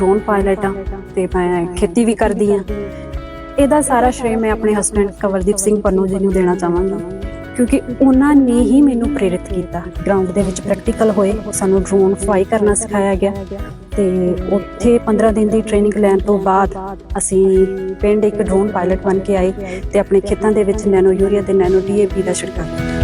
Drone pilot ਆ ਤੇ ਮੈਂ ਖੇਤੀ ਵੀ ਕਰਦੀ ਆ ਇਹਦਾ ਸਾਰਾ ਸ਼੍ਰੇ ਮੈਂ ਆਪਣੇ ਹਸਬੰਡ ਕਵਰਦੀਪ ਸਿੰਘ ਪੰਨੂ ਜੀ ਨੂੰ ਦੇਣਾ ਚਾਹਾਂਗੀ। ਕਿਉਂਕਿ ਉਹਨਾਂ ਨੇ ਹੀ ਮੈਨੂੰ ਪ੍ਰੇਰਿਤ ਕੀਤਾ। ਗਰਾਊਂਡ ਦੇ ਵਿੱਚ ਪ੍ਰੈਕਟੀਕਲ ਹੋਏ, ਸਾਨੂੰ ਡਰੋਨ ਫਲਾਈ ਕਰਨਾ ਸਿਖਾਇਆ ਗਿਆ ਤੇ ਉੱਥੇ 15 ਦਿਨ ਦੀ ਟ੍ਰੇਨਿੰਗ ਲੈਣ ਤੋਂ ਬਾਅਦ ਅਸੀਂ ਪਿੰਡ ਇੱਕ ਡਰੋਨ ਪਾਇਲਟ ਬਣ ਕੇ ਆਏ ਤੇ ਆਪਣੇ ਖੇਤਾਂ ਦੇ ਵਿੱਚ ਨੈਨੋ ਯੂਰੀਆ ਤੇ ਨੈਨੋ ਡੀਏਪੀ ਦਾ ਛਿੜਕਾਅ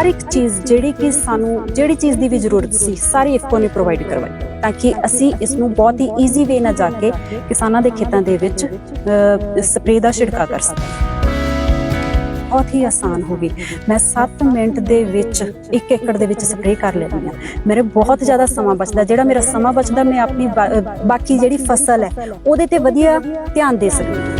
ਹਰ ਇੱਕ ਚੀਜ਼ ਜਿਹੜੀ ਕਿ ਸਾਨੂੰ, ਜਿਹੜੀ ਚੀਜ਼ ਦੀ ਵੀ ਜ਼ਰੂਰਤ ਸੀ, ਸਾਰੀ ਇਫਕੋ ਨੇ ਪ੍ਰੋਵਾਈਡ ਕਰਵਾਈ ਤਾਂ ਕਿ ਅਸੀਂ ਇਸ ਨੂੰ ਬਹੁਤ ਹੀ ਈਜ਼ੀ ਵੇ ਨਾਲ ਜਾ ਕੇ ਕਿਸਾਨਾਂ ਦੇ ਖੇਤਾਂ ਦੇ ਵਿੱਚ ਸਪਰੇਅ ਦਾ ਛਿੜਕਾਅ ਕਰ ਸਕੀਏ। ਬਹੁਤ ਹੀ ਆਸਾਨ ਹੋ ਗਈ। ਮੈਂ 7 ਮਿੰਟ ਦੇ ਵਿੱਚ 1 ਏਕੜ ਦੇ ਵਿੱਚ ਸਪਰੇਅ ਕਰ ਲੈਂਦੀ ਹਾਂ। ਮੇਰੇ ਬਹੁਤ ਜ਼ਿਆਦਾ ਸਮਾਂ ਬਚਦਾ। ਜਿਹੜਾ ਮੇਰਾ ਸਮਾਂ ਬਚਦਾ, ਮੈਂ ਆਪਣੀ ਬਾ- ਬਾਕੀ ਜਿਹੜੀ ਫਸਲ ਹੈ, ਉਹਦੇ ਤੇ ਵਧੀਆ ਧਿਆਨ ਦੇ ਸਕਦੀ ਹਾਂ।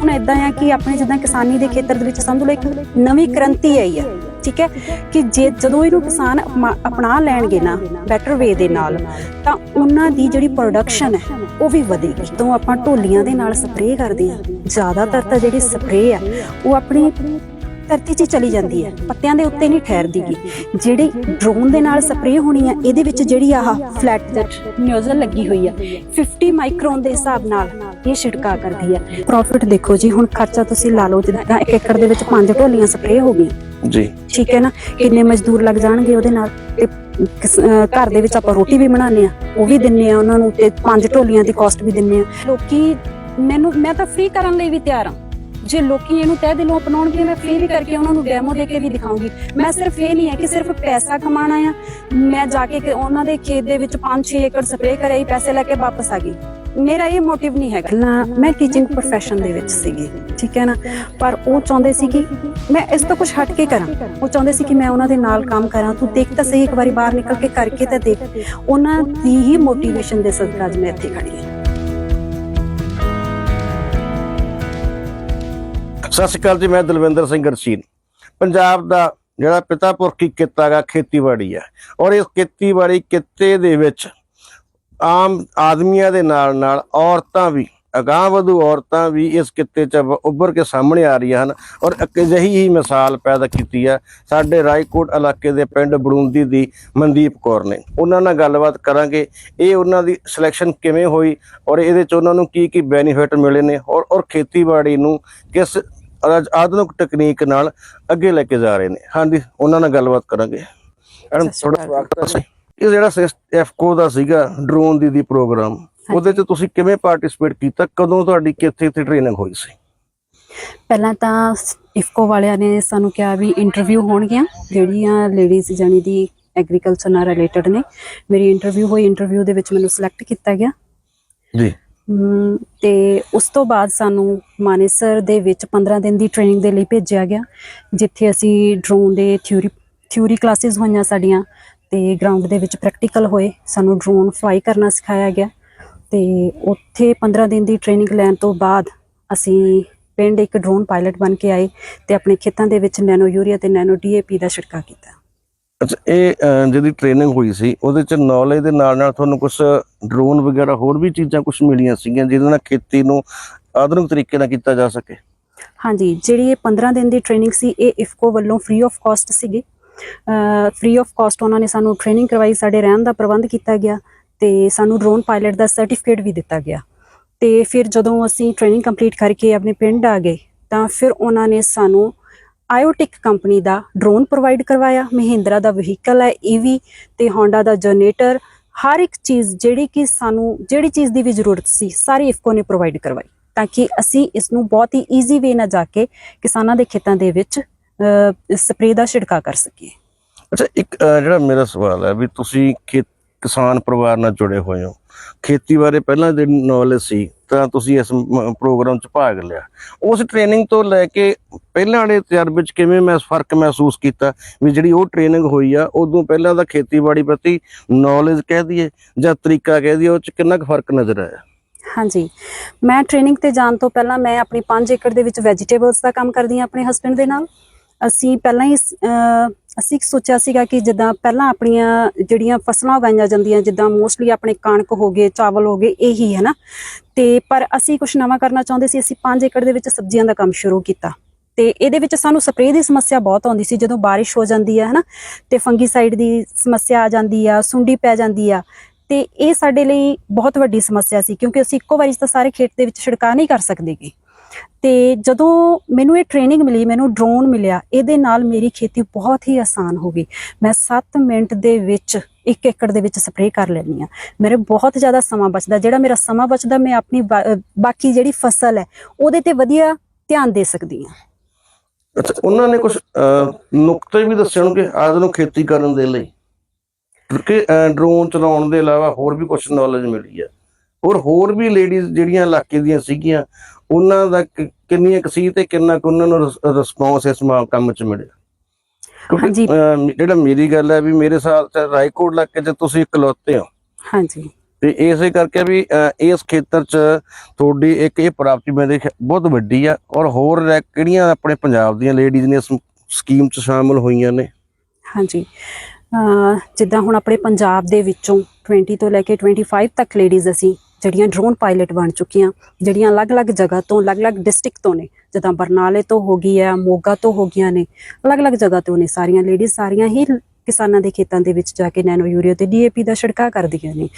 ਹੁਣ ਇਦਾਂ ਆ ਕਿ ਆਪਣੇ ਜਿੱਦਾਂ ਕਿਸਾਨੀ ਦੇ ਖੇਤਰ ਦੇ ਵਿੱਚ ਸਮਝ ਲਓ ਇੱਕ ਨਵੀਂ ਕ੍ਰਾਂਤੀ ਆਈ ਹੈ ਠੀਕ ਹੈ? ਕਿ ਜੇ ਜਦੋਂ ਇਹਨੂੰ ਕਿਸਾਨ ਅਪਮਾ- ਅਪਣਾ ਲੈਣਗੇ ਨਾ ਬੈਟਰ ਵੇ ਦੇ ਨਾਲ, ਤਾਂ ਉਹਨਾਂ ਦੀ ਜਿਹੜੀ ਪ੍ਰੋਡਕਸ਼ਨ ਹੈ, ਉਹ ਵੀ ਵਧੇਗੀ। ਜਦੋਂ ਆਪਾਂ ਢੋਲੀਆਂ ਦੇ ਨਾਲ ਸਪਰੇਅ ਕਰਦੇ ਆ ਜ਼ਿਆਦਾਤਰ ਤਾਂ ਜਿਹੜੀ ਸਪਰੇਅ ਆ, ਉਹ ਆਪਣੀ ਧਰਤੀ 'ਚ ਹੀ ਚਲੀ ਜਾਂਦੀ ਹੈ। ਪੱਤਿਆਂ ਦੇ ਉੱਤੇ ਨਹੀਂ ਠਹਿਰਦੀਗੀ। ਜਿਹੜੀ ਡਰੋਨ ਦੇ ਨਾਲ ਸਪਰੇਅ ਹੋਣੀ ਆ ਇਹਦੇ ਵਿੱਚ ਜਿਹੜੀ ਆਹ ਫਲੈਟ ਜੈਟ ਨਿਊਜ਼ਲ ਲੱਗੀ ਹੋਈ ਆ 50 ਮਾਈਕਰੋਨ ਦੇ ਹਿਸਾਬ ਨਾਲ ਇਹ ਛਿੜਕਾ ਕਰਦੀ ਆ ਪ੍ਰੋਫਿਟ ਦੇਖੋ ਜੀ ਹੁਣ ਖਰਚਾ ਤੁਸੀਂ ਲਾ ਲਓ ਜਿੱਦਾਂ 1 ਏਕੜ ਦੇ ਵਿੱਚ ਪੰਜ ਢੋਲੀਆਂ ਸਪਰੇਅ ਹੋ ਗਈਆਂ। ਜੀ। ਠੀਕ ਹੈ ਨਾ? ਕਿੰਨੇ ਮਜ਼ਦੂਰ ਲੱਗ ਜਾਣਗੇ ਉਹਦੇ ਨਾਲ? ਤੇ ਘਰ ਦੇ ਵਿੱਚ ਆਪਾਂ ਰੋਟੀ ਵੀ ਬਣਾਉਂਦੇ ਆ ਉਹ ਵੀ ਦਿੰਨੇ ਆ ਉਹਨਾਂ ਨੂੰ ਤੇ ਪੰਜ ਢੋਲੀਆਂ ਦੀ ਕਾਸਟ ਵੀ ਦਿੰਨੇ ਆ ਲੋਕੀ ਮੈਨੂੰ ਮੈਂ ਤਾਂ ਫ੍ਰੀ ਕਰਨ ਲਈ ਵੀ ਤਿਆਰ ਆ ਜੇ ਲੋਕੀ ਇਹਨੂੰ ਤਹਿ ਦਿਲੋਂ ਅਪਣਾਉਣਗੇ, ਮੈਂ ਫ੍ਰੀ ਵੀ ਕਰਕੇ ਉਹਨਾਂ ਨੂੰ ਡੈਮੋ ਦੇ ਕੇ ਵੀ ਦਿਖਾਉਂਗੀ। ਮੈਂ ਸਿਰਫ ਇਹ ਨਹੀਂ ਹੈ ਕਿ ਸਿਰਫ ਪੈਸਾ ਕਮਾਣਾ ਆ ਮੈਂ ਜਾ ਕੇ ਉਹਨਾਂ ਦੇ ਖੇਤ ਦੇ ਵਿੱਚ 5-6 ਏਕੜ ਸਪਰੇਅ ਕਰਿਆ ਪੈਸੇ ਲੈ ਕੇ ਵਾਪਸ ਆ ਗਈ। ਮੇਰਾ ਇਹ ਮੋਟਿਵ ਨਹੀਂ ਹੈਗਾ। ਨਾ, ਮੈਂ ਟੀਚਿੰਗ profession ਦੇ ਵਿੱਚ ਸੀਗੀ, ਠੀਕ ਹੈ ਨਾ? ਪਰ ਉਹ ਚਾਹੁੰਦੇ ਸੀ ਕਿ ਮੈਂ ਇਸ ਤੋਂ ਕੁਝ ਹਟ ਕੇ ਕਰਾਂ। ਉਹ ਚਾਹੁੰਦੇ ਸੀ ਕਿ ਮੈਂ ਉਹਨਾਂ ਦੇ ਨਾਲ ਕੰਮ ਕਰਾਂ। ਤੂੰ ਦੇਖ ਤਾਂ ਸਹੀ ਇੱਕ ਵਾਰੀ ਬਾਹਰ ਨਿਕਲ ਕੇ ਕਰਕੇ ਤਾਂ ਦੇਖ। ਉਹਨਾਂ ਦੀ ਹੀ ਮੋਟੀਵੇਸ਼ਨ ਦੇ ਸਦਕਾ ਅੱਜ ਮੈਂ ਇੱਥੇ ਖੜੀ ਹਾਂ। ਸਤਿ ਸ਼੍ਰੀ ਅਕਾਲ ਜੀ, ਮੈਂ ਦਲਵਿੰਦਰ ਸਿੰਘ ਗਰਸੀਨ ਪੰਜਾਬ ਦਾ ਜਿਹੜਾ ਪਿਤਾ ਪੁਰਖੀ ਕਿੱਤਾ ਹੈਗਾ, ਖੇਤੀਬਾੜੀ ਹੈ। ਔਰ ਇਸ ਖੇਤੀਬਾੜੀ ਕਿੱਤੇ ਦੇ ਵਿੱਚ ਆਮ ਆਦਮੀਆਂ ਦੇ ਨਾਲ ਨਾਲ ਔਰਤਾਂ ਵੀ, ਅਗਾਂਹ ਵਧੂ ਔਰਤਾਂ ਵੀ ਇਸ ਕਿੱਤੇ 'ਚ ਉੱਭਰ ਕੇ ਸਾਹਮਣੇ ਆ ਰਹੀਆਂ ਹਨ। ਔਰ ਇੱਕ ਅਜਿਹੀ ਹੀ ਮਿਸਾਲ ਪੈਦਾ ਕੀਤੀ ਹੈ, ਸਾਡੇ ਰਾਏਕੋਟ ਇਲਾਕੇ ਦੇ ਪਿੰਡ ਬੜੂੰਦੀ ਦੀ ਮਨਦੀਪ ਕੌਰ ਨੇ। ਉਹਨਾਂ ਨਾਲ ਗੱਲਬਾਤ ਕਰਾਂਗੇ, ਇਹ ਉਹਨਾਂ ਦੀ ਸਿਲੈਕਸ਼ਨ ਕਿਵੇਂ ਹੋਈ ਔਰ ਇਹਦੇ 'ਚ ਉਹਨਾਂ ਨੂੰ ਕੀ ਕੀ ਬੈਨੀਫਿਟ ਮਿਲੇ ਨੇ ਔਰ ਔਰ ਖੇਤੀਬਾੜੀ ਨੂੰ ਕਿਸ ਆਧੁਨਿਕ ਟੈਕਨੀਕ ਨਾਲ ਅੱਗੇ ਲੈ ਕੇ ਜਾ ਰਹੇ ਨੇ। ਹਾਂਜੀ ਉਹਨਾਂ ਨਾਲ ਗੱਲਬਾਤ ਕਰਾਂਗੇ। ਮੈਡਮ ਅਕਾਲ। ਸਵਾਗਤ ਹੈ। ਇਹ ਜਿਹੜਾ ਐਫਕੋ ਦਾ ਸੀਗਾ ਡਰੋਨ ਦੀ ਦੀ ਪ੍ਰੋਗਰਾਮ ਉਹਦੇ 'ਚ ਤੁਸੀਂ ਕਿਵੇਂ ਪਾਰਟਿਸਿਪੇਟ ਕੀਤਾ? ਕਦੋਂ ਤੁਹਾਡੀ ਕਿੱਥੇ ਕਿੱਥੇ ਟ੍ਰੇਨਿੰਗ ਹੋਈ ਸੀ? ਪਹਿਲਾਂ ਤਾਂ ਇਫਕੋ ਵਾਲਿਆਂ ਨੇ ਸਾਨੂੰ ਕਿਹਾ ਵੀ ਇੰਟਰਵਿਊ ਹੋਣਗੀਆਂ ਜਿਹੜੀਆਂ ਲੇਡੀਜ਼ ਜਾਨੀ ਦੀ ਐਗਰੀਕਲਚਰ ਨਾਲ ਰਿਲੇਟਡ ਨੇ। ਮੇਰੀ ਇੰਟਰਵਿਊ ਹੋਈ ਇੰਟਰਵਿਊ ਦੇ ਵਿੱਚ ਮੈਨੂੰ ਸਿਲੈਕਟ ਕੀਤਾ ਗਿਆ। ਜੀ। ਤੇ ਉਸ ਤੋਂ ਬਾਅਦ ਸਾਨੂੰ ਮਾਨੇਸਰ ਦੇ ਵਿੱਚ 15 ਦਿਨ ਦੀ ਟ੍ਰੇਨਿੰਗ ਦੇ ਲਈ ਭੇਜਿਆ ਗਿਆ, ਜਿੱਥੇ ਅਸੀਂ ਡਰੋਨ ਦੇ ਥਿਊਰੀ ਥਿਊਰੀ ਕਲਾਸਿਸ ਹੋਈਆਂ ਸਾਡੀਆਂ, ਤੇ ਗਰਾਊਂਡ ਦੇ ਵਿੱਚ ਪ੍ਰੈਕਟੀਕਲ ਹੋਏ, ਸਾਨੂੰ ਡਰੋਨ ਫਲਾਈ ਕਰਨਾ ਸਿਖਾਇਆ ਗਿਆ, ਤੇ ਉੱਥੇ 15 ਦਿਨ ਦੀ ਟ੍ਰੇਨਿੰਗ ਲੈਣ ਤੋਂ ਬਾਅਦ ਅਸੀਂ ਪਿੰਡ ਇੱਕ ਡਰੋਨ ਪਾਇਲਟ ਬਣ ਕੇ ਆਏ, ਤੇ ਆਪਣੇ ਖੇਤਾਂ ਦੇ ਵਿੱਚ ਨੈਨੋ ਯੂਰੀਆ ਤੇ ਨੈਨੋ ਡੀਏਪੀ ਦਾ ਛਿੜਕਾਅ ਕੀਤਾ। ਅੱਛਾ ਇਹ ਅਹ, ਟ੍ਰੇਨਿੰਗ ਹੋਈ ਸੀ ਉਹਦੇ 'ਚ ਨੌਲੇਜ ਦੇ ਨਾਲ ਨਾਲ ਤੁਹਾਨੂੰ ਕੁਝ ਡਰੋਨ ਵਗੈਰਾ ਹੋਰ ਵੀ ਚੀਜ਼ਾਂ ਕੁਝ ਮਿਲੀਆਂ ਸੀਗੀਆਂ ਜਿਹਦੇ ਨਾਲ ਖੇਤੀ ਨੂੰ ਆਧੁਨਿਕ ਤਰੀਕੇ ਨਾਲ ਕੀਤਾ ਜਾ ਸਕੇ? ਹਾਂਜੀ ਜਿਹੜੀ ਇਹ 15 ਦਿਨ ਦੀ ਟ੍ਰੇਨਿੰਗ ਸੀ ਇਹ ਇਫਕੋ ਵੱਲੋਂ ਫ੍ਰੀ ਆਫ ਕਾਸਟ ਸੀਗੀ। ਫ੍ਰੀ ਆਫ ਕਾਸਟ ਉਹਨਾਂ ਨੇ ਸਾਨੂੰ ਟ੍ਰੇਨਿੰਗ ਕਰਵਾਈ ਸਾਡੇ ਰਹਿਣ ਦਾ ਪ੍ਰਬੰਧ ਕੀਤਾ ਗਿਆ ਤੇ ਸਾਨੂੰ ਡਰੋਨ ਪਾਇਲਟ ਦਾ ਸਰਟੀਫਿਕੇਟ ਵੀ ਦਿੱਤਾ ਗਿਆ। ਤੇ ਫਿਰ ਜਦੋਂ ਅਸੀਂ ਟ੍ਰੇਨਿੰਗ ਕੰਪਲੀਟ ਕਰਕੇ ਆਪਣੇ ਪਿੰਡ ਆ ਗਏ ਤਾਂ ਫਿਰ ਉਹਨਾਂ ਨੇ ਸਾਨੂੰ ਆਇਓਟਿਕ ਕੰਪਨੀ ਦਾ ਡਰੋਨ ਪ੍ਰੋਵਾਈਡ ਕਰਵਾਇਆ। ਮਹਿੰਦਰਾ ਦਾ ਵਹੀਕਲ ਹੈ ਈਵੀ ਤੇ ਹੋਂਡਾ ਦਾ ਜਨਰੇਟਰ। ਹਰ ਇੱਕ ਚੀਜ਼ ਜਿਹੜੀ ਕਿ ਸਾਨੂੰ, ਜਿਹੜੀ ਚੀਜ਼ ਦੀ ਵੀ ਜ਼ਰੂਰਤ ਸੀ, ਸਾਰੀ ਇਫਕੋ ਨੇ ਪ੍ਰੋਵਾਈਡ ਕਰਵਾਈ ਤਾਂ ਕਿ ਅਸੀਂ ਇਸ ਨੂੰ ਬਹੁਤ ਹੀ ਈਜ਼ੀ ਵੇ ਨਾਲ ਜਾ ਕੇ ਕਿਸਾਨਾਂ ਦੇ ਖੇਤਾਂ ਦੇ ਵਿੱਚ ਸਪਰੇਅ ਦਾ ਛਿੜਕਾਅ ਕਰ ਸਕੀਏ। ਅੱਛਾ, ਇੱਕ ਜਿਹੜਾ ਮੇਰਾ ਸਵਾਲ ਹੈ ਵੀ ਤੁਸੀਂ ਖੇਤ ਕਿਸਾਨ ਪਰਿਵਾਰ ਨਾਲ ਜੁੜੇ ਹੋਏ ਹੋ। ਖੇਤੀ ਬਾਰੇ ਪਹਿਲਾਂ ਦੀ ਨੌਲੇਜ ਸੀ, ਤਾਂ ਤੁਸੀਂ ਇਸ ਪ੍ਰੋਗਰਾਮ 'ਚ ਭਾਗ ਲਿਆ। ਉਸ ਟ੍ਰੇਨਿੰਗ ਤੋਂ ਲੈ ਕੇ ਪਹਿਲਾਂ ਵਾਲੇ ਤਜਰਬੇ 'ਚ ਕਿਵੇਂ ਮੈਂ ਫ਼ਰਕ ਮਹਿਸੂਸ ਕੀਤਾ? ਵੀ ਜਿਹੜੀ ਉਹ ਟ੍ਰੇਨਿੰਗ ਹੋਈ ਆ, ਉਦੋਂ ਪਹਿਲਾਂ ਦਾ ਖੇਤੀਬਾੜੀ ਪ੍ਰਤੀ ਨੌਲੇਜ ਕਹਿ ਦਈਏ, ਜਾਂ ਤਰੀਕਾ ਕਹਿ ਦਈਏ, ਉਹ 'ਚ ਕਿੰਨਾ ਕੁ ਫ਼ਰਕ ਨਜ਼ਰ ਆਇਆ? ਹਾਂਜੀ। ਮੈਂ ਟ੍ਰੇਨਿੰਗ ਤੇ ਜਾਣ ਤੋਂ ਪਹਿਲਾਂ ਮੈਂ ਆਪਣੀ 5 ਏਕੜ ਦੇ ਵਿੱਚ ਵੈਜੀਟੇਬਲਸ ਦਾ ਕੰਮ ਕਰਦੀ ਹਾਂ ਆਪਣੇ ਹਸਬੰਡ ਦੇ ਨਾਲ। ਅਸੀਂ ਪਹਿਲਾਂ ਹੀ ਅਸੀਂ ਸੋਚਿਆ ਸੀਗਾ ਕਿ ਜਿੱਦਾਂ ਪਹਿਲਾਂ ਆਪਣੀਆਂ ਜਿਹੜੀਆਂ ਫਸਲਾਂ ਉਗਾਈਆਂ ਜਾਂਦੀਆਂ, ਜਿੱਦਾਂ ਮੋਸਟਲੀ ਆਪਣੇ ਕਣਕ ਹੋ ਗਏ, ਚਾਵਲ ਹੋ ਗਏ, ਇਹੀ ਹੈ ਨਾ। ਤੇ ਪਰ ਅਸੀਂ ਕੁਝ ਨਵਾਂ ਕਰਨਾ ਚਾਹੁੰਦੇ ਸੀ, ਅਸੀਂ 5 ਏਕੜ ਦੇ ਵਿੱਚ ਸਬਜ਼ੀਆਂ ਦਾ ਕੰਮ ਸ਼ੁਰੂ ਕੀਤਾ। ਤੇ ਇਹਦੇ ਵਿੱਚ ਸਾਨੂੰ ਸਪਰੇਅ ਦੀ ਸਮੱਸਿਆ ਬਹੁਤ ਆਉਂਦੀ ਸੀ, ਜਦੋਂ ਬਾਰਿਸ਼ ਹੋ ਜਾਂਦੀ ਹੈ ਹਨਾ। ਤੇ ਫੰਗੀਸਾਈਡ ਦੀ ਸਮੱਸਿਆ ਆ ਜਾਂਦੀ ਆ, ਸੁੰਡੀ ਪੈ ਜਾਂਦੀ ਆ। ਤੇ ਇਹ ਸਾਡੇ ਲਈ ਬਹੁਤ ਵੱਡੀ ਸਮੱਸਿਆ ਸੀ, ਕਿਉਂਕਿ ਅਸੀਂ ਇੱਕੋ ਵਾਰੀ ਤਾਂ ਸਾਰੇ ਖੇਤ ਦੇ ਵਿੱਚ ਛਿੜਕਾਅ ਨਹੀਂ ਕਰ ਸਕਦੇਗੇ ਤੇ ਜਦੋਂ ਮੈਨੂੰ ਇਹ ਟ੍ਰੇਨਿੰਗ ਮਿਲੀ, ਮੈਨੂੰ ਡਰੋਨ ਮਿਲਿਆ, ਇਹਦੇ ਨਾਲ ਮੇਰੀ ਖੇਤੀ ਬਹੁਤ ਹੀ ਆਸਾਨ ਹੋ ਗਈ। ਮੈਂ 7 ਮਿੰਟ ਦੇ ਵਿੱਚ 1 ਏਕੜ ਦੇ ਵਿੱਚ ਸਪਰੇਅ ਕਰ ਲੈਂਦੀ ਆ ਮੇਰੇ ਬਹੁਤ ਜ਼ਿਆਦਾ ਸਮਾਂ ਬਚਦਾ, ਜਿਹੜਾ ਮੇਰਾ ਸਮਾਂ ਬਚਦਾ, ਮੈਂ ਆਪਣੀ ਬਾਕੀ ਜਿਹੜੀ ਫਸਲ ਹੈ, ਉਹਦੇ ਤੇ ਵਧੀਆ ਧਿਆਨ ਦੇ ਸਕਦੀ ਆ ਅੱਛਾ, ਉਹਨਾਂ ਨੇ ਕੁਝ ਨੁਕਤੇ ਵੀ ਦੱਸੇ ਹੋਣਗੇ ਆਦ ਨੂੰ ਖੇਤੀ ਕਰਨ ਦੇ ਲਈ? ਕਿ ਡਰੋਨ ਚਲਾਉਣ ਦੇ ਇਲਾਵਾ ਹੋਰ ਵੀ ਕੁਝ ਨੌਲੇਜ ਮਿਲੀ ਹੈ। ਔਰ ਹੋਰ ਵੀ ਲੇਡੀਜ਼ ਜਿਹੜੀਆਂ ਇਲਾਕੇ ਦੀਆਂ ਸੀਗੀਆਂ ਉਹਨਾਂ ਦਾ ਕਿ- ਕਿੰਨੀਆਂ ਕੁ ਸੀ ਤੇ ਕਿੰਨਾ ਕੁ ਉਹਨਾਂ ਨੂੰ ਰਿਸਪੌਂਸ ਇਸ ਕੰਮ 'ਚ ਮਿਲਿਆ? ਹਾਂਜੀ। ਜਿਹੜਾ ਮੇਰੀ ਗੱਲ ਹੈ ਵੀ ਮੇਰੇ ਸਾਲ ਚ ਰਾਏਕੋਟ ਇਲਾਕੇ 'ਚ ਤੁਸੀਂ ਇਕਲੌਤੇ ਹੋ। ਹਾਂਜੀ। ਤੇ ਇਸੇ ਕਰਕੇ ਵੀ ਇਸ ਖੇਤਰ 'ਚ ਤੁਹਾਡੀ ਇੱਕ ਇਹ ਪ੍ਰਾਪਤੀ ਮੈਂ ਦੇਖ ਬਹੁਤ ਵੱਡੀ ਆ ਔਰ ਹੋਰ ਕਿਹੜੀਆਂ ਆਪਣੇ ਪੰਜਾਬ ਦੀਆਂ ਲੇਡੀਜ਼ ਨੇ ਇਸ ਸਕੀਮ 'ਚ ਸ਼ਾਮਲ ਹੋਈਆਂ ਨੇ? ਹਾਂਜੀ। ਜਿੱਦਾਂ ਹੁਣ ਆਪਣੇ ਪੰਜਾਬ ਦੇ ਵਿੱਚੋਂ 20 ਤੋਂ ਲੈ ਕੇ 25 ਤੱਕ ਲੇਡੀਜ਼ ਅਸੀਂ ਜਿਹੜੀਆਂ ਡਰੋਨ ਪਾਇਲਟ ਬਣ ਚੁੱਕੀਆਂ, ਜਿਹੜੀਆਂ ਅਲੱਗ-ਅਲੱਗ ਜਗ੍ਹਾ ਤੋਂ, ਅਲੱਗ-ਅਲੱਗ ਡਿਸਟ੍ਰਿਕਟ ਤੋਂ ਨੇ, ਜਿੱਦਾਂ ਬਰਨਾਲੇ ਤੋਂ ਹੋ ਗਈ ਹੈ, ਮੋਗਾ ਤੋਂ ਹੋ ਗਈਆਂ ਨੇ, ਅਲੱਗ-ਅਲੱਗ ਜਗ੍ਹਾ ਤੋਂ ਨੇ ਸਾਰੀਆਂ ਲੇਡੀਜ਼ ਸਾਰੀਆਂ ਹੀ ਕਿਸਾਨਾਂ ਦੇ ਖੇਤਾਂ ਦੇ ਵਿੱਚ ਜਾ ਕੇ ਨੈਨੋ ਯੂਰੀਆ ਤੇ ਡੀਏਪੀ ਦਾ ਛਿੜਕਾਅ ਕਰਦੀਆਂ ਨੇ।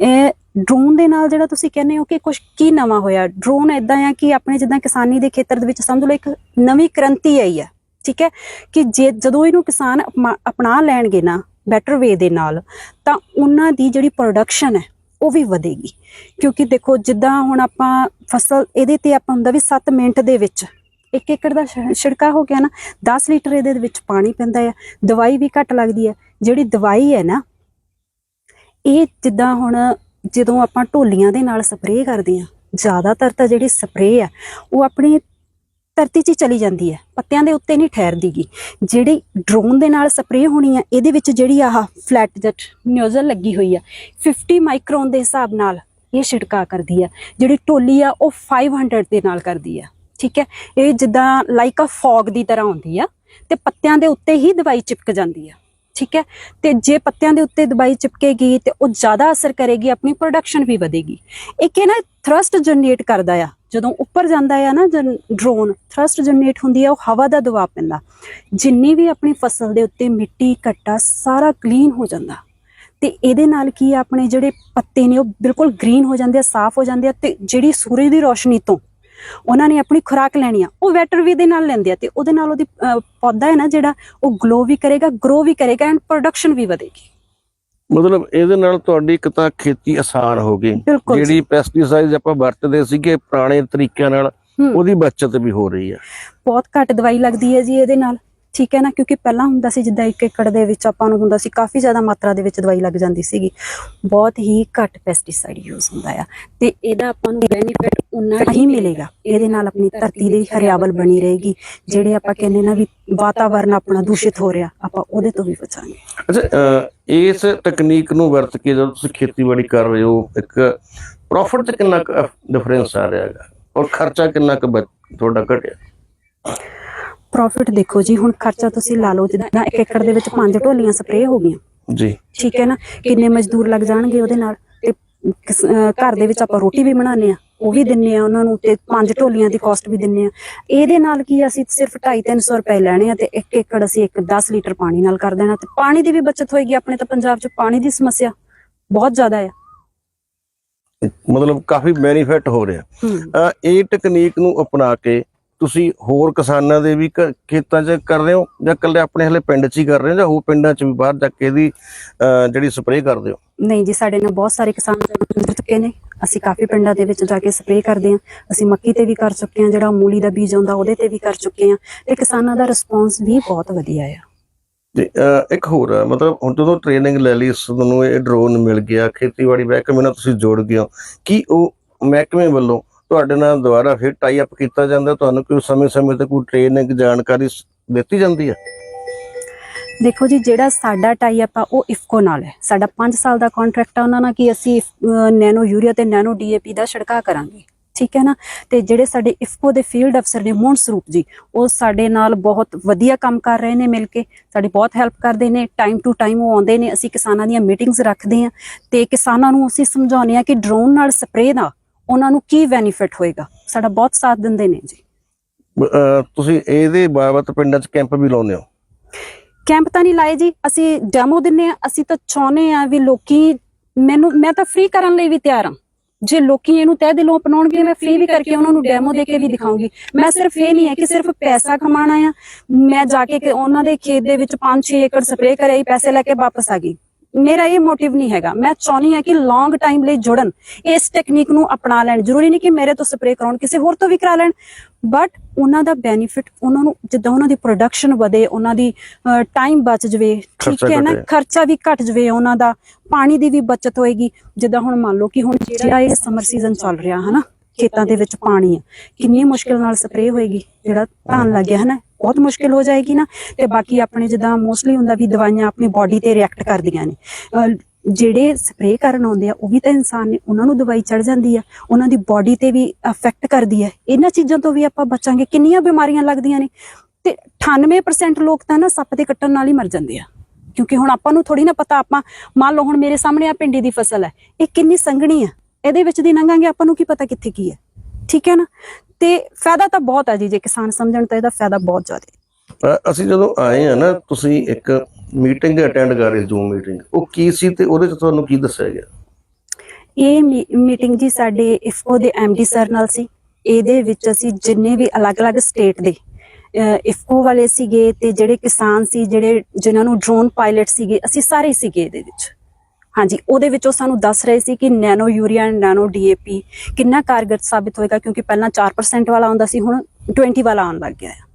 ਇਹ ਡਰੋਨ ਦੇ ਨਾਲ ਜਿਹੜਾ ਤੁਸੀਂ ਕਹਿੰਦੇ ਹੋ ਕਿ ਕੁਝ ਕੀ ਨਵਾਂ ਹੋਇਆ? ਡਰੋਨ ਇਦਾਂ ਆ ਕਿ ਆਪਣੇ ਜਿੱਦਾਂ ਕਿਸਾਨੀ ਦੇ ਖੇਤਰ ਦੇ ਵਿੱਚ ਸਮਝ ਲਓ ਇੱਕ ਨਵੀਂ ਕ੍ਰਾਂਤੀ ਆਈ ਹੈ, ਠੀਕ ਹੈ? ਕਿ ਜੇ ਜਦੋਂ ਇਹਨੂੰ ਕਿਸਾਨ ਅਪਮਾ- ਅਪਣਾ ਲੈਣਗੇ ਨਾ ਬੈਟਰ ਵੇ ਦੇ ਨਾਲ, ਤਾਂ ਉਹਨਾਂ ਦੀ ਜਿਹੜੀ ਪ੍ਰੋਡਕਸ਼ਨ ਹੈ ਉਹ ਵੀ ਵਧੇਗੀ। ਕਿਉਂਕਿ ਦੇਖੋ, ਜਿੱਦਾਂ ਹੁਣ ਆਪਾਂ ਫਸਲ, ਇਹਦੇ ਤੇ ਆਪਾਂ ਹੁੰਦਾ ਵੀ 7 ਮਿੰਟ ਦੇ ਵਿੱਚ, ਇੱਕ ਏਕੜ ਦਾ ਛ- ਛਿੜਕਾ ਹੋ ਗਿਆ ਨਾ 10 ਲੀਟਰ ਇਹਦੇ ਵਿੱਚ ਪਾਣੀ ਪੈਂਦਾ ਆ, ਦਵਾਈ ਵੀ ਘੱਟ ਲੱਗਦੀ ਹੈ ਜਿਹੜੀ ਦਵਾਈ ਹੈ ਨਾ, ਇਹ ਜਿੱਦਾਂ ਹੁਣ ਜਦੋਂ ਆਪਾਂ ਢੋਲੀਆਂ ਦੇ ਨਾਲ ਸਪਰੇਅ ਕਰਦੇ ਆ, ਜ਼ਿਆਦਾਤਰ ਤਾਂ ਜਿਹੜੀ ਸਪਰੇਅ ਆ, ਉਹ ਆਪਣੀ ਧਰਤੀ 'ਚ ਹੀ ਚਲੀ ਜਾਂਦੀ ਹੈ, ਪੱਤਿਆਂ ਦੇ ਉੱਤੇ ਨਹੀਂ ਠਹਿਰਦੀਗੀ। ਜਿਹੜੀ ਡਰੋਨ ਦੇ ਨਾਲ ਸਪਰੇਅ ਹੋਣੀ ਆ, ਇਹਦੇ ਵਿੱਚ ਜਿਹੜੀ ਆਹ ਫਲੈਟ ਜੈਟ ਨਿਊਜ਼ਲ ਲੱਗੀ ਹੋਈ ਆ 50 ਮਾਈਕਰੋਨ ਦੇ ਹਿਸਾਬ ਨਾਲ ਇਹ ਛਿੜਕਾ ਕਰਦੀ ਆ। ਜਿਹੜੀ ਟੋਲੀ ਆ, ਉਹ 500 ਦੇ ਨਾਲ ਕਰਦੀ ਆ। ਠੀਕ ਹੈ? ਇਹ ਜਿੱਦਾਂ ਲਾਈਕ ਅ ਫੌਗ ਦੀ ਤਰ੍ਹਾਂ ਹੁੰਦੀ ਆ ਤੇ ਪੱਤਿਆਂ ਦੇ ਉੱਤੇ ਹੀ ਦਵਾਈ ਚਿਪਕ ਜਾਂਦੀ ਆ। ਠੀਕ ਹੈ? ਤੇ ਜੇ ਪੱਤਿਆਂ ਦੇ ਉੱਤੇ ਦਵਾਈ ਚਿਪਕੇਗੀ ਤੇ ਉਹ ਜ਼ਿਆਦਾ ਅਸਰ ਕਰੇਗੀ, ਆਪਣੀ ਪ੍ਰੋਡਕਸ਼ਨ ਵੀ ਵਧੇਗੀ। ਇੱਕ ਇਹ ਨਾ ਥਰਸਟ ਜਨਰੇਟ ਕਰਦਾ ਆ ਜਦੋਂ ਉੱਪਰ ਜਾਂਦਾ ਆ ਨਾ ਡਰੋਨ ਥਰਸਟ ਜਨਰੇਟ ਹੁੰਦੀ ਆ, ਉਹ ਹਵਾ ਦਾ ਦਬਾਅ ਪੈਂਦਾ। ਜਿੰਨੀ ਵੀ ਆਪਣੀ ਫਸਲ ਦੇ ਉੱਤੇ ਮਿੱਟੀ, ਘੱਟਾ ਸਾਰਾ ਕਲੀਨ ਹੋ ਜਾਂਦਾ। ਤੇ ਇਹਦੇ ਨਾਲ ਕੀ ਆਪਣੇ ਜਿਹੜੇ ਪੱਤੇ ਨੇ, ਉਹ ਬਿਲਕੁਲ ਗ੍ਰੀਨ ਹੋ ਜਾਂਦੇ ਆ, ਸਾਫ਼ ਹੋ ਜਾਂਦੇ ਆ ਤੇ ਜਿਹੜੀ ਸੂਰਜ ਦੀ ਰੋਸ਼ਨੀ ਤੋਂ ਉਹਨਾਂ ਨੇ ਆਪਣੀ ਖੁਰਾਕ ਲੈਣੀ ਆ, ਉਹ ਵੈਟਰ ਵੀ ਦੇ ਨਾਲ ਲੈਂਦੇ ਆ ਤੇ ਉਹਦੇ ਨਾਲ ਉਹਦੀ ਪੌਦਾ ਹੈ ਨਾ ਜਿਹੜਾ, ਉਹ ਗਲੋ ਵੀ ਕਰੇਗਾ ਗਰੋ ਵੀ ਕਰੇਗਾ ਐਂਡ ਪ੍ਰੋਡਕਸ਼ਨ ਵੀ ਵਧੇਗੀ। ਮਤਲਬ ਇਹਦੇ ਨਾਲ ਤੁਹਾਡੀ ਇੱਕ ਤਾਂ ਖੇਤੀ ਆਸਾਨ ਹੋ ਗਈ। ਜਿਹੜੀ ਪੈਸਟੀਸਾਈਡਸ ਆਪਾਂ ਵਰਤਦੇ ਸੀਗੇ ਪੁਰਾਣੇ ਤਰੀਕਿਆਂ ਨਾਲ। ਉਹਦੀ ਬਚਤ ਵੀ ਹੋ ਰਹੀ ਹੈ ਬਹੁਤ ਘੱਟ ਦਵਾਈ ਲੱਗਦੀ ਹੈ ਜੀ ਇਹਦੇ ਨਾਲ ਠੀਕ ਹੈ ਨਾ ਕਿਉਂਕਿ ਪਹਿਲਾਂ ਹੁੰਦਾ ਸੀ ਜਿੱਦਾਂ ਇੱਕ ਏਕੜ ਦੇ ਵਿੱਚ ਆਪਾਂ ਨੂੰ ਹੁੰਦਾ ਸੀ ਕਾਫੀ ਜ਼ਿਆਦਾ ਮਾਤਰਾ ਦੇ ਵਿੱਚ ਦਵਾਈ ਲੱਗ ਜਾਂਦੀ ਸੀਗੀ। ਬਹੁਤ ਹੀ ਘੱਟ ਪੈਸਟੀਸਾਈਡ ਯੂਜ਼ ਹੁੰਦਾ ਆ। ਤੇ ਇਹਦਾ ਆਪਾਂ ਨੂੰ ਬੈਨੀਫਿਟ ਉਨਾ ਹੀ ਮਿਲੇਗਾ। ਇਹਦੇ ਨਾਲ ਆਪਣੀ ਧਰਤੀ ਦੀ ਹਰਿਆਵਲ ਬਣੀ ਰਹੇਗੀ। ਜਿਹੜੇ ਆਪਾਂ ਕਹਿੰਦੇ ਨਾ ਵੀ ਵਾਤਾਵਰਨ ਆਪਣਾ ਦੂਸ਼ਿਤ ਹੋ ਰਿਹਾ ਆਪਾਂ ਉਹਦੇ ਤੋਂ ਵੀ ਬਚਾਂਗੇ। ਅੱਛਾ ਇਸ ਤਕਨੀਕ ਨੂੰ ਵਰਤ ਕੇ ਜਦੋਂ ਤੁਸੀਂ ਖੇਤੀਬਾੜੀ ਕਰ ਰਹੇ ਹੋ ਇੱਕ ਪ੍ਰੋਫਿਟ ਤੇ ਕਿੰਨਾ ਡਿਫਰੈਂਸ ਆ ਰਿਹਾ ਹੈਗਾ? ਔਰ ਖਰਚਾ ਕਿੰਨਾ ਕੁ ਤੁਹਾਡਾ ਘਟਿਆ? ਪ੍ਰੋਫਿਟ ਦੇਖੋ ਜੀ ਹੁਣ ਖਰਚਾ ਤੁਸੀਂ ਲਾ ਲਓ ਜਿੱਦਾਂ ਇੱਕ ਏਕੜ ਦੇ ਵਿੱਚ ਪੰਜ ਢੋਲੀਆਂ ਸਪਰੇਅ ਹੋ ਗਈਆਂ। ਜੀ। ਠੀਕ ਹੈ ਨਾ? ਕਿੰਨੇ ਮਜ਼ਦੂਰ ਲੱਗ ਜਾਣਗੇ ਉਹਦੇ ਨਾਲ? ਤੇ ਘਰ ਦੇ ਵਿੱਚ ਆਪਾਂ ਰੋਟੀ ਵੀ ਬਣਾਉਂਦੇ ਆ ਉਹ ਵੀ ਦਿੰਨੇ ਆ ਉਹਨਾਂ ਨੂੰ ਤੇ ਪੰਜ ਢੋਲੀਆਂ ਦੀ ਕਾਸਟ ਵੀ ਦਿੰਨੇ ਆ ਇਹਦੇ ਨਾਲ ਕੀ ਅਸੀਂ ਸਿਰਫ 2.5-300 ਰੁਪਏ ਲੈਣੇ ਆ ਤੇ ਇੱਕ ਏਕੜ ਅਸੀਂ ਇੱਕ 10 ਲੀਟਰ ਪਾਣੀ ਨਾਲ ਕਰ ਦੇਣਾ ਤੇ ਪਾਣੀ ਦੀ ਵੀ ਬਚਤ ਹੋਏਗੀ ਆਪਣੇ ਤਾਂ ਪੰਜਾਬ 'ਚ ਪਾਣੀ ਦੀ ਸਮੱਸਿਆ ਬਹੁਤ ਜ਼ਿਆਦਾ ਆ। ਮਤਲਬ ਕਾਫੀ ਬੈਨੀਫਿਟ ਹੋ ਰਿਹਾ। ਇਹ ਟੈਕਨੀਕ ਨੂੰ ਅਪਣਾ ਕੇ ਤੁਸੀਂ ਹੋਰ ਕਿਸਾਨਾਂ ਦੇ ਵੀ ਖੇਤਾਂ 'ਚ ਕਰ ਰਹੇ ਹੋ? ਜਾਂ ਇਕੱਲੇ ਆਪਣੇ ਹਲੇ ਪਿੰਡ 'ਚ ਹੀ ਕਰ ਰਹੇ ਹੋ? ਜਾਂ ਹੋਰ ਪਿੰਡਾਂ 'ਚ ਵੀ ਬਾਹਰ ਜਾ ਕੇ ਇਹਦੀ ਜਿਹੜੀ ਸਪਰੇਅ ਕਰਦੇ ਹੋ? ਨਹੀਂ ਜੀ ਸਾਡੇ ਨਾਲ ਬਹੁਤ ਸਾਰੇ ਕਿਸਾਨ ਜੁੜ ਚੁੱਕੇ ਨੇ। ਅਸੀਂ ਕਾਫੀ ਪਿੰਡਾਂ ਦੇ ਵਿੱਚ ਜਾ ਕੇ ਸਪਰੇਅ ਕਰਦੇ ਹਾਂ। ਅਸੀਂ ਮੱਕੀ ਤੇ ਵੀ ਕਰ ਚੁੱਕੇ ਹਾਂ ਜਿਹੜਾ ਮੂਲੀ ਦਾ ਬੀਜ ਆਉਂਦਾ ਉਹਦੇ ਤੇ ਵੀ ਕਰ ਚੁੱਕੇ ਹਾਂ। ਤੇ ਕਿਸਾਨਾਂ ਦਾ ਰਿਸਪੌਂਸ ਵੀ ਬਹੁਤ ਵਧੀਆ ਆ। ਤੇ ਇੱਕ ਹੋਰ ਮਤਲਬ ਹੁਣ ਜਦੋਂ ਟ੍ਰੇਨਿੰਗ ਲੈ ਲਈ ਤੁਹਾਨੂੰ ਇਹ ਡਰੋਨ ਮਿਲ ਗਿਆ ਖੇਤੀਬਾੜੀ ਮਹਿਕਮੇ ਨਾਲ ਤੁਸੀਂ ਜੁੜ ਗਏ ਹੋ। ਕੀ ਉਹ ਮਹਿਕਮੇ ਵੱਲੋਂ ਤੁਹਾਡੇ ਨਾਲ ਦੁਬਾਰਾ ਫਿਰ ਟਾਈ ਅਪ ਕੀਤਾ ਜਾਂਦਾ, ਤੁਹਾਨੂੰ ਕੋਈ ਸਮੇਂ-ਸਮੇਂ ਤੇ ਕੋਈ ਟ੍ਰੇਨਿੰਗ ਜਾਣਕਾਰੀ ਦਿੱਤੀ ਜਾਂਦੀ ਹੈ? ਦੇਖੋ ਜੀ, ਜਿਹੜਾ ਸਾਡਾ ਟਾਈ ਅਪ ਆ, ਉਹ ਇਫਕੋ ਨਾਲ ਹੈ। ਸਾਡਾ 5 ਸਾਲ ਦਾ ਕੰਟਰੈਕਟ ਆ, ਉਹਨਾਂ ਨਾਲ ਕਿ ਅਸੀਂ ਨੈਨੋ ਯੂਰੀਆ ਤੇ ਨੈਨੋ ਡੀਏਪੀ ਦਾ ਛਿੜਕਾਅ ਕਰਾਂਗੇ। ਠੀਕ ਹੈ ਨਾ? ਤੇ ਜਿਹੜੇ ਸਾਡੇ ਇਫਕੋ ਦੇ ਫੀਲਡ ਅਫਸਰ ਨੇ, ਮੋਹਨ ਸਰੂਪ ਜੀ, ਉਹ ਸਾਡੇ ਨਾਲ ਬਹੁਤ ਵਧੀਆ ਕੰਮ ਕਰ ਰਹੇ ਨੇ ਮਿਲ ਕੇ। ਸਾਡੀ ਬਹੁਤ ਹੈਲਪ ਕਰਦੇ ਨੇ ਟਾਈਮ ਟੂ ਟਾਈਮ ਉਹ ਆਉਂਦੇ ਨੇ, ਅਸੀਂ ਕਿਸਾਨਾਂ ਦੀਆਂ ਮੀਟਿੰਗਸ ਰੱਖਦੇ ਹਾਂ। ਤੇ ਕਿਸਾਨਾਂ ਨੂੰ ਅਸੀਂ ਸਮਝਾਉਂਦੇ ਹਾਂ ਕਿ ਡਰੋਨ ਨਾਲ ਸਪਰੇਅ ਦਾ ਉਹਨਾਂ ਨੂੰ ਕੀ ਬੈਨੀਫਿਟ ਹੋਏਗਾ? ਸਾਡਾ ਬਹੁਤ ਸਾਥ ਦਿੰਦੇ ਨੇ ਜੀ। ਤੁਸੀਂ ਇਹਦੇ ਬਾਬਤ ਪਿੰਡਾਂ 'ਚ ਕੈਂਪ ਵੀ ਲਾਉਂਦੇ ਹੋ? ਕੈਂਪ ਤਾਂ ਨਹੀਂ ਲਾਏ ਜੀ। ਅਸੀਂ ਡੈਮੋ ਦਿੰਨੇ ਆ ਅਸੀਂ ਤਾਂ ਚਾਹੁੰਦੇ ਆ ਵੀ ਲੋਕੀ ਮੈਨੂੰ ਮੈਂ ਤਾਂ ਫ੍ਰੀ ਕਰਨ ਲਈ ਵੀ ਤਿਆਰ ਹਾਂ। ਜੇ ਲੋਕੀ ਇਹਨੂੰ ਤਹਿ ਦਿਲੋਂ ਅਪਣਾਉਣਗੇ ਮੈਂ ਫ੍ਰੀ ਵੀ ਕਰਕੇ ਉਹਨਾਂ ਨੂੰ ਡੈਮੋ ਦੇ ਕੇ ਵੀ ਦਿਖਾਉਂਗੀ। ਮੈਂ ਸਿਰਫ ਇਹ ਨਹੀਂ ਹੈ ਕਿ ਸਿਰਫ ਪੈਸਾ ਕਮਾਣਾ ਆ। ਮੈਂ ਜਾ ਕੇ ਉਹਨਾਂ ਦੇ ਖੇਤ ਦੇ ਵਿੱਚ 5-6 ਏਕੜ ਸਪਰੇਅ ਕਰਾਈ ਪੈਸੇ ਲੈ ਕੇ ਵਾਪਸ ਆ ਗਈ। ਮੇਰਾ ਇਹ ਮੋਟਿਵ ਨਹੀਂ ਹੈਗਾ। ਮੈਂ ਚਾਹੁੰਦੀ ਹਾਂ ਕਿ ਲੌਂਗ ਟਾਈਮ ਲਈ ਜੁੜਨ ਇਸ ਟੈਕਨੀਕ ਨੂੰ ਅਪਣਾ ਲੈਣ। ਜ਼ਰੂਰੀ ਨਹੀਂ ਕਿ ਮੇਰੇ ਤੋਂ ਸਪਰੇਅ ਕਰਾਉਣ ਕਿਸੇ ਹੋਰ ਤੋਂ ਵੀ ਕਰਾ ਲੈਣ। ਬਟ ਉਹਨਾਂ ਦਾ ਬੈਨੀਫਿਟ ਉਹਨਾਂ ਨੂੰ ਜਿੱਦਾਂ ਉਹਨਾਂ ਦੀ ਪ੍ਰੋਡਕਸ਼ਨ ਵਧੇ ਉਹਨਾਂ ਦੀ ਟਾਈਮ ਬਚ ਜਵੇ ਠੀਕ ਹੈ ਨਾ। ਖਰਚਾ ਵੀ ਘਟ ਜਵੇ ਉਹਨਾਂ ਦਾ ਪਾਣੀ ਦੀ ਵੀ ਬਚਤ ਹੋਏਗੀ। ਜਿੱਦਾਂ ਹੁਣ ਮੰਨ ਲਓ ਕਿ ਹੁਣ ਜਿਹੜਾ ਇਹ ਸਮਰ ਸੀਜ਼ਨ ਚੱਲ ਰਿਹਾ ਹਨਾ? ਖੇਤਾਂ ਦੇ ਵਿੱਚ ਪਾਣੀ ਆ ਕਿੰਨੀ ਮੁਸ਼ਕਿਲ ਨਾਲ ਸਪਰੇਅ ਹੋਏਗੀ ਜਿਹੜਾ ਧਾਨ ਲੱਗ ਗਿਆ ਹਨਾ? ਬਹੁਤ ਮੁਸ਼ਕਿਲ ਹੋ ਜਾਏਗੀ ਨਾ। ਤੇ ਬਾਕੀ ਆਪਣੇ ਜਿੱਦਾਂ ਮੋਸਟਲੀ ਹੁੰਦਾ ਵੀ ਦਵਾਈਆਂ ਆਪਣੀ ਬਾਡੀ ਤੇ ਰਿਐਕਟ ਕਰਦੀਆਂ ਨੇ। ਜਿਹੜੇ ਸਪਰੇਅ ਕਰਨ ਆਉਂਦੇ ਆ, ਉਹ ਵੀ ਤਾਂ ਇਨਸਾਨ ਨੇ, ਉਹਨਾਂ ਨੂੰ ਦਵਾਈ ਚੜ ਜਾਂਦੀ ਆ। ਉਹਨਾਂ ਦੀ ਬਾਡੀ ਤੇ ਵੀ ਅਫੈਕਟ ਕਰਦੀ ਹੈ ਇਹਨਾਂ ਚੀਜ਼ਾਂ ਤੋਂ ਵੀ ਆਪਾਂ ਬਚਾਂਗੇ। ਕਿੰਨੀਆਂ ਬਿਮਾਰੀਆਂ ਲੱਗਦੀਆਂ ਨੇ। ਤੇ 98% ਲੋਕ ਤਾਂ ਨਾ ਸੱਪ ਦੇ ਕੱਟਣ ਨਾਲ ਹੀ ਮਰ ਜਾਂਦੇ ਆ। ਕਿਉਂਕਿ ਹੁਣ ਆਪਾਂ ਨੂੰ ਥੋੜੀ ਨਾ ਪਤਾ, ਆਪਾਂ ਮੰਨ ਲਓ ਹੁਣ ਮੇਰੇ ਸਾਹਮਣੇ ਆ ਭਿੰਡੀ ਦੀ ਫਸਲ ਹੈ। ਇਹ ਕਿੰਨੀ ਸੰਘਣੀ ਆ। ਇਹਦੇ ਵਿੱਚ ਦੀ ਲੰਘਾਂਗੇ, ਆਪਾਂ ਨੂੰ ਕੀ ਪਤਾ ਕਿੱਥੇ ਕੀ ਹੈ। ਠੀਕ ਹੈ ਨਾ? ਤੇ ਫਾਇਦਾ ਤਾਂ ਬਹੁਤ ਆ ਜੀ ਜੇ ਕਿਸਾਨ ਸਮਝਣ ਤਾਂ ਇਹਦਾ ਫਾਇਦਾ ਬਹੁਤ ਜ਼ਿਆਦਾ। ਹੈ ਅਸੀਂ ਜਦੋਂ ਆਏ ਆ ਨਾ ਤੁਸੀਂ ਇੱਕ ਮੀਟਿੰਗ ਅਟੈਂਡ ਕਰ ਰਹੇ ਜ਼ੂਮ ਮੀਟਿੰਗ ਉਹ ਕੀ ਸੀ ਤੇ ਉਹਦੇ 'ਚ ਤੁਹਾਨੂੰ ਕੀ ਦੱਸਿਆ ਗਿਆ? ਇਹ ਮੀਟਿੰਗ ਜੀ ਸਾਡੇ ਇਫਕੋ ਦੇ ਐਮਡੀ ਸਰ ਨਾਲ ਸੀ। ਇਹਦੇ ਵਿੱਚ ਅਸੀਂ ਜਿੰਨੇ ਵੀ ਅਲੱਗ-ਅਲੱਗ ਸਟੇਟ ਦੇ ਇਫਕੋ ਵਾਲੇ ਸੀਗੇ ਤੇ ਜਿਹੜੇ ਕਿਸਾਨ ਸੀ ਜਿਹੜੇ ਜਿਨ੍ਹਾਂ ਨੂੰ ਡਰੋਨ ਪਾਇਲਟ ਸੀਗੇ ਅਸੀਂ ਸਾਰੇ ਸੀਗੇ ਇਹਦੇ ਵਿੱਚ। ਹਾਂਜੀ ਉਹਦੇ ਵਿੱਚ ਉਹ ਸਾਨੂੰ ਦੱਸ ਰਹੇ ਸੀ ਕਿ ਨੈਨੋ ਯੂਰੀਆ ਨੈਨੋ ਡੀਏਪੀ ਕਿੰਨਾ ਕਾਰਗਰ ਸਾਬਿਤ ਹੋਏਗਾ ਕਿਉਂਕਿ ਪਹਿਲਾਂ 4% ਵਾਲਾ ਆਉਂਦਾ ਸੀ ਹੁਣ 20 ਵਾਲਾ ਆਉਣ ਲੱਗ ਗਿਆ ਹੈ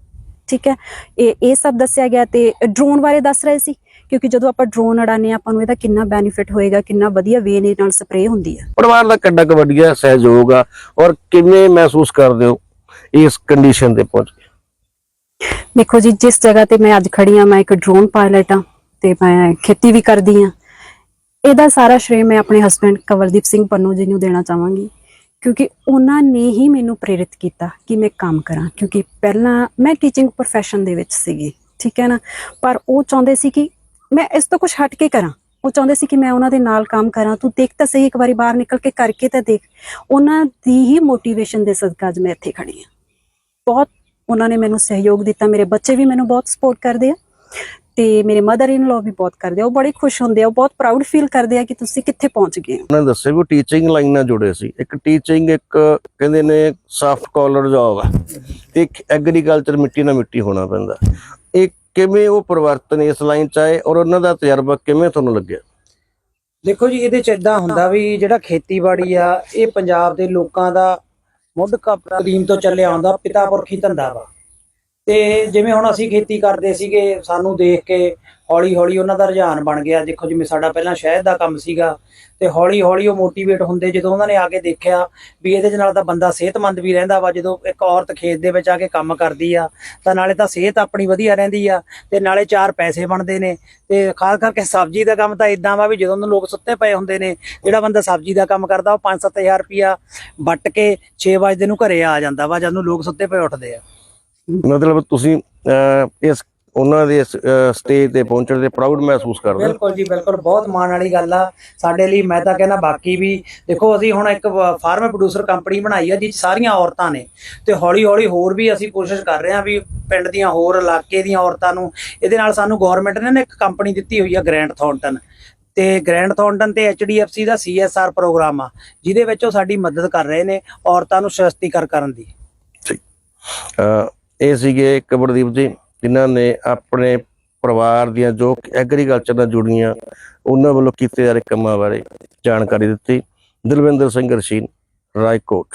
ਠੀਕ ਹੈ? ਇਹ ਇਹ ਸਭ ਦੱਸਿਆ ਗਿਆ ਤੇ ਡਰੋਨ ਬਾਰੇ ਦੱਸ ਰਹੇ ਸੀ ਕਿਉਂਕਿ ਜਦੋਂ ਆਪਾਂ ਡਰੋਨ ਹਾਂ ਆਪਾਂ ਨੂੰ ਇਹਦਾ ਕਿੰਨਾ ਬੈਨੀਫਿਟ ਹੋਏਗਾ ਕਿੰਨਾ ਵਧੀਆ ਵੇ ਨਾਲ ਸਪਰੇਅ ਹੁੰਦੀ ਹੈ ਪਰਿਵਾਰ ਦਾ ਕਿੰਨਾ ਕੁ ਵਧੀਆ ਸਹਿਯੋਗ ਆ ਔਰ ਕਿਵੇਂ ਮਹਿਸੂਸ ਕਰਦੇ ਹੋ ਇਸ ਕੰਡੀਸ਼ਨ ਤੇ ਪਹੁੰਚ ਕੇ? ਦੇਖੋ ਜੀ ਜਿਸ ਜਗ੍ਹਾ ਤੇ ਮੈਂ ਅੱਜ ਖੜੀ ਆ ਮੈਂ ਇੱਕ ਡਰੋਨ ਪਾਇਲਟ ਆ ਤੇ ਮੈਂ ਖੇਤੀ ਵੀ ਕਰਦੀ ਆ ਇਹਦਾ ਸਾਰਾ ਸ਼੍ਰੇਅ ਮੈਂ ਆਪਣੇ ਹਸਬੰਡ ਕਵਲਦੀਪ ਸਿੰਘ ਪੰਨੂ ਜੀ ਨੂੰ ਦੇਣਾ ਚਾਹਾਂਗੀ, ਕਿਉਂਕਿ ਉਹਨਾਂ ਨੇ ਹੀ ਮੈਨੂੰ ਪ੍ਰੇਰਿਤ ਕੀਤਾ ਕਿ ਮੈਂ ਕੰਮ ਕਰਾਂ, ਕਿਉਂਕਿ ਪਹਿਲਾਂ ਮੈਂ ਟੀਚਿੰਗ profession ਦੇ ਵਿੱਚ ਸੀਗੀ, ਠੀਕ ਹੈ ਨਾ? ਪਰ ਉਹ ਚਾਹੁੰਦੇ ਸੀ ਕਿ ਮੈਂ ਇਸ ਤੋਂ ਕੁਝ ਹਟ ਕੇ ਕਰਾਂ। ਉਹ ਚਾਹੁੰਦੇ ਸੀ ਕਿ ਮੈਂ ਉਹਨਾਂ ਦੇ ਨਾਲ ਕੰਮ ਕਰਾਂ। ਤੂੰ ਦੇਖ ਤਾਂ ਸਹੀ ਇੱਕ ਵਾਰੀ ਬਾਹਰ ਨਿਕਲ ਕੇ ਕਰਕੇ ਤਾਂ ਦੇਖ। ਉਹਨਾਂ ਦੀ ਹੀ ਮੋਟੀਵੇਸ਼ਨ ਦੇ ਸਦਕਾ ਅੱਜ ਮੈਂ ਇੱਥੇ ਖੜੀ ਹਾਂ। ਬਹੁਤ ਉਹਨਾਂ ਨੇ ਮੈਨੂੰ ਸਹਿਯੋਗ ਦਿੱਤਾ। ਮੇਰੇ ਬੱਚੇ ਵੀ ਮੈਨੂੰ ਬਹੁਤ ਸਪੋਰਟ ਕਰਦੇ ਆ। ਤੇ ਮੇਰੇ ਮਦਰ ਇਨ ਲਾ ਵੀ ਬਹੁਤ ਕਰਦੇ ਆ ਉਹ ਬੜੇ ਖੁਸ਼ ਹੁੰਦੇ ਆ ਉਹ ਬਹੁਤ ਪ੍ਰਾਊਡ ਫੀਲ ਕਰਦੇ ਆ ਕਿ ਤੁਸੀਂ ਕਿੱਥੇ ਪਹੁੰਚ ਗਏ ਹੋ। ਉਹਨਾਂ ਨੇ ਦੱਸਿਆ ਵੀ ਉਹ ਟੀਚਿੰਗ ਲਾਈਨ ਨਾਲ ਜੁੜੇ ਸੀ। ਇੱਕ ਟੀਚਿੰਗ ਇੱਕ ਕਹਿੰਦੇ ਨੇ ਸਾਫਟ ਕਾਲਰ ਜੌਬ ਆ। ਤੇ ਇੱਕ ਐਗਰੀਕਲਚਰ ਮਿੱਟੀ ਨਾਲ ਮਿੱਟੀ ਹੋਣਾ ਪੈਂਦਾ। ਇਹ ਕਿਵੇਂ ਉਹ ਪਰਿਵਰਤਨ ਇਸ ਲਾਈਨ ਚ ਆਏ ਔਰ ਉਹਨਾਂ ਦਾ ਤਜਰਬਾ ਕਿਵੇਂ ਤੁਹਾਨੂੰ ਲੱਗਿਆ? ਦੇਖੋ ਜੀ ਇਹਦੇ ਚ ਇਦਾਂ ਹੁੰਦਾ ਵੀ ਜਿਹੜਾ ਖੇਤੀਬਾੜੀ ਆ ਇਹ ਪੰਜਾਬ ਦੇ ਲੋਕਾਂ ਦਾ ਮੁੱਢ ਕਦੀਮ ਤੋਂ ਚੱਲਿਆ ਆਉਂਦਾ ਪਿਤਾ ਪੁਰਖੀ ਧੰਦਾ ਵਾ। ਤੇ ਜਿਵੇਂ ਹੁਣ ਅਸੀਂ ਖੇਤੀ ਕਰਦੇ ਸੀਗੇ, ਸਾਨੂੰ ਦੇਖ ਕੇ ਹੌਲੀ ਹੌਲੀ ਉਹਨਾਂ ਦਾ ਰੁਝਾਨ ਬਣ ਗਿਆ। ਦੇਖੋ ਜਿਵੇਂ ਸਾਡਾ ਪਹਿਲਾਂ ਸ਼ਹਿਦ ਦਾ ਕੰਮ ਸੀਗਾ ਤੇ ਹੌਲੀ ਹੌਲੀ ਉਹ ਮੋਟੀਵੇਟ ਹੁੰਦੇ, ਜਦੋਂ ਉਹਨਾਂ ਨੇ ਆ ਕੇ ਦੇਖਿਆ ਵੀ ਇਹਦੇ ਨਾਲ ਤਾਂ ਬੰਦਾ ਸਿਹਤਮੰਦ ਵੀ ਰਹਿੰਦਾ ਵਾ, ਜਦੋਂ ਇੱਕ ਔਰਤ ਖੇਤ ਦੇ ਵਿੱਚ ਆ ਕੇ ਕੰਮ ਕਰਦੀ ਆ, ਤਾਂ ਨਾਲੇ ਤਾਂ ਸਿਹਤ ਆਪਣੀ ਵਧੀਆ ਰਹਿੰਦੀ ਆ ਤੇ ਨਾਲੇ ਚਾਰ ਪੈਸੇ ਬਣਦੇ ਨੇ ਤੇ ਖਾਸ ਕਰਕੇ ਸਬਜ਼ੀ ਦਾ ਕੰਮ ਤਾਂ ਇਦਾਂ ਵਾ ਵੀ ਜਦੋਂ ਨੂੰ ਲੋਕ ਸੁੱਤੇ ਪਏ ਹੁੰਦੇ ਨੇ, ਜਿਹੜਾ ਬੰਦਾ ਸਬਜ਼ੀ ਦਾ ਕੰਮ ਕਰਦਾ, ਉਹ 5-7000 ਰੁਪਿਆ ਵੱਟ ਕੇ 6 ਵਜੇ ਨੂੰ ਘਰੇ ਆ ਜਾਂਦਾ ਵਾ, ਜਦ ਨੂੰ ਲੋਕ ਸੁੱਤੇ ਪਏ ਉੱਠਦੇ ਆ। ਮਤਲਬ ਤੁਸੀਂ ਇਸ ਉਹਨਾਂ ਦੇ ਸਟੇਜ ਤੇ ਪਹੁੰਚਣ ਤੇ ਪ੍ਰਾਊਡ ਮਹਿਸੂਸ ਕਰਦੇ ਬਿਲਕੁਲ ਜੀ ਬਿਲਕੁਲ। ਬਹੁਤ ਮਾਣ ਵਾਲੀ ਗੱਲ ਆ। ਸਾਡੇ ਲਈ ਮੈਂ ਤਾਂ ਕਹਿੰਦਾ ਬਾਕੀ ਵੀ ਦੇਖੋ ਅਸੀਂ ਹੁਣ ਇੱਕ ਫਾਰਮ ਪ੍ਰੋਡਿਊਸਰ ਕੰਪਨੀ ਬਣਾਈ ਆ 'ਚ ਸਾਰੀਆਂ ਔਰਤਾਂ ਨੇ। ਤੇ ਹੌਲੀ ਹੌਲੀ ਹੋਰ ਵੀ ਅਸੀਂ ਕੋਸ਼ਿਸ਼ ਕਰ ਰਹੇ ਹਾਂ ਵੀ ਪਿੰਡ ਦੀਆਂ ਹੋਰ ਇਲਾਕੇ ਦੀਆਂ ਔਰਤਾਂ ਨੂੰ ਇਹਦੇ ਨਾਲ ਸਾਨੂੰ ਗਵਰਨਮੈਂਟ ਨੇ ਇੱਕ ਕੰਪਨੀ ਦਿੱਤੀ ਹੋਈ ਆ ਗ੍ਰੈਂਡ ਥੌਂਟਨ ਤੇ ਗ੍ਰੈਂਡ ਥੌਂਟਨ ਤੇ ਐਚਡੀਐਫਸੀ ਦਾ ਸੀਐਸਆਰ ਪ੍ਰੋਗਰਾਮ ਆ ਜਿਹਦੇ ਵਿੱਚ ਉਹ ਸਾਡੀ ਮਦਦ ਕਰ ਰਹੇ ਨੇ ਔਰਤਾਂ ਨੂੰ ਸਸ਼ਕਤੀਕਰਨ ਕਰਨ ਦੀ। ਅਹ, ਇਹ ਸੀਗੇ ਕਬਰਦੀਪ ਜੀ, ਜਿਨ੍ਹਾਂ ਨੇ ਆਪਣੇ ਪਰਿਵਾਰ ਦੀਆਂ ਜੋ ਐਗਰੀਕਲਚਰ ਨਾਲ ਜੁੜੀਆਂ, ਉਹਨਾਂ ਵੱਲੋਂ ਕੀਤੇ ਜਾ ਰਹੇ ਕੰਮਾਂ ਬਾਰੇ ਜਾਣਕਾਰੀ ਦਿੱਤੀ। ਦਿਲਵਿੰਦਰ ਸਿੰਘ ਰਸ਼ੀਨ, ਰਾਏਕੋਟ।